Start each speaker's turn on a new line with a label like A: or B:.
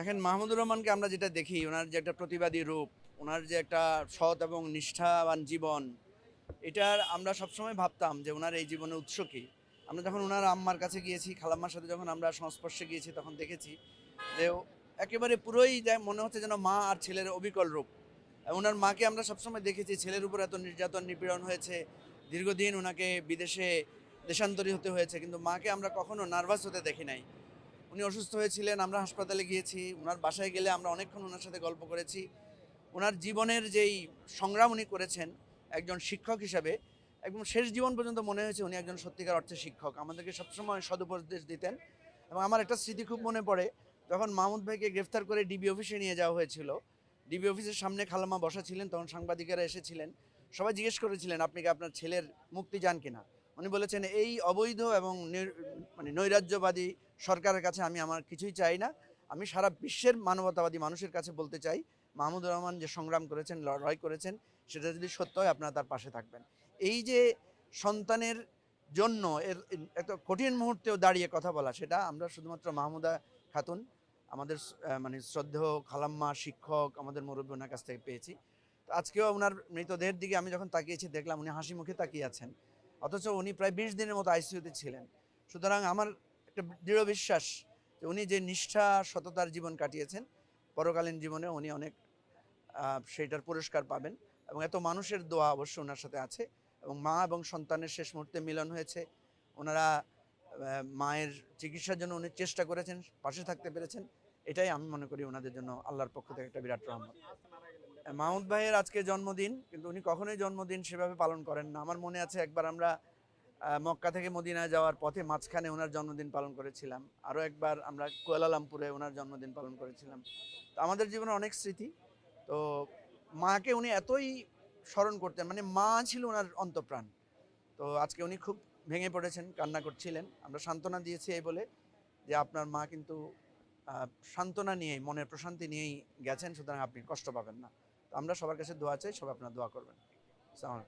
A: দেখেন মাহমুদুর রহমানকে আমরা যেটা দেখি, ওনার যে একটা প্রতিবাদী রূপ, ওনার যে একটা সৎ এবং নিষ্ঠাবান জীবন, এটার আমরা সবসময় ভাবতাম যে ওনার এই জীবনের উৎস কী। আমরা যখন ওনার আম্মার কাছে গিয়েছি, খালাম্মার সাথে যখন আমরা সংস্পর্শে গিয়েছি, তখন দেখেছি যে একেবারে পুরোই মনে হচ্ছে যেন মা আর ছেলের অবিকল রূপ। ওনার মাকে আমরা সবসময় দেখেছি, ছেলের উপর এত নির্যাতন, নিপীড়ন হয়েছে। দীর্ঘদিন ওনাকে বিদেশে দেশান্তরী হতে হয়েছে, কিন্তু মাকে আমরা কখনো নার্ভাস হতে দেখি নাই। উনি অসুস্থ হয়েছিলেন, আমরা হাসপাতালে গিয়েছি ওনার বাসায় গেলে আমরা অনেকক্ষণ ওনার সাথে গল্প করেছি। ওনার জীবনের যেই সংগ্রাম উনি করেছেন একজন শিক্ষক হিসাবে, একদম শেষ জীবন পর্যন্ত মনে হয়েছে উনি একজন সত্যিকার অর্থে শিক্ষক। আমাদেরকে সবসময় সদুপদেশ দিতেন এবং আমার একটা স্মৃতি খুব মনে পড়ে, যখন মাহমুদ ভাইকে গ্রেফতার করে ডিবি অফিসে নিয়ে যাওয়া হয়েছিল। ডিবি অফিসের সামনে খালামা বসা ছিলেন, তখন সাংবাদিকেরা এসেছিলেন। সবাই জিজ্ঞেস করেছিলেন, আপনি কি আপনার ছেলের মুক্তি চান কিনা? উনি বলেছেন, এই অবৈধ এবং মানে নৈরাজ্যবাদী সরকারের কাছে আমি আমার কিছুই চাই না। আমি সারা বিশ্বের মানবতাবাদী মানুষের কাছে বলতে চাই, মাহমুদুর রহমান যে সংগ্রাম করেছেন, লড়াই করেছেন, সেটা যদি সত্য হয় আপনারা তার পাশে থাকবেন। এই যে সন্তানের জন্য এর একটা কঠিন মুহূর্তেও দাঁড়িয়ে কথা বলা, সেটা আমরা শুধুমাত্র মাহমুদা খাতুন, আমাদের মানে শ্রদ্ধেয় খালাম্মা, শিক্ষক, আমাদের মুরব্বী ওনার কাছ থেকে পেয়েছি। তো আজকেও ওনার মৃতদেহের দিকে আমি যখন তাকিয়েছি, দেখলাম উনি হাসি মুখে তাকিয়ে আছেন। অথচ উনি প্রায় বিশ দিনের মতো আইসিইউতে ছিলেন। সুতরাং আমার একটা দৃঢ় বিশ্বাস যে উনি যে নিষ্ঠা, সততার জীবন কাটিয়েছেন, পরকালীন জীবনে উনি অনেক সেইটার পুরস্কার পাবেন এবং এত মানুষের দোয়া অবশ্য ওনার সাথে আছে এবং মা এবং সন্তানের শেষ মুহূর্তে মিলন হয়েছে। ওনারা মায়ের চিকিৎসার জন্য উনি চেষ্টা করেছেন, পাশে থাকতে পেরেছেন। এটাই আমি মনে করি ওনাদের জন্য আল্লাহর পক্ষ থেকে একটা বিরাট রহমত। মাহমুদ ভাইয়ের আজকে জন্মদিন, কিন্তু উনি কখনোই জন্মদিন সেভাবে পালন করেন না। আমার মনে আছে একবার আমরা মক্কা থেকে মদিনায় যাওয়ার পথে মাঝখানে ওনার জন্মদিন পালন করেছিলাম। আরও একবার আমরা কুয়ালালামপুরে ওনার জন্মদিন পালন করেছিলাম। তো আমাদের জীবনে অনেক স্মৃতি। তো মাকে উনি এতই স্মরণ করতেন মানে মা ছিল ওনার অন্তপ্রাণ। তো আজকে উনি খুব ভেঙে পড়েছেন, কান্না করছিলেন। আমরা সান্ত্বনা দিয়েছি এই বলে যে আপনার মা কিন্তু সান্ত্বনা নিয়েই, মনের প্রশান্তি নিয়েই গেছেন, সুতরাং আপনি কষ্ট পাবেন না। তো আমরা সবার কাছে দোয়া চাই, সবাই আপনার দোয়া করবেন। আলাইকুম।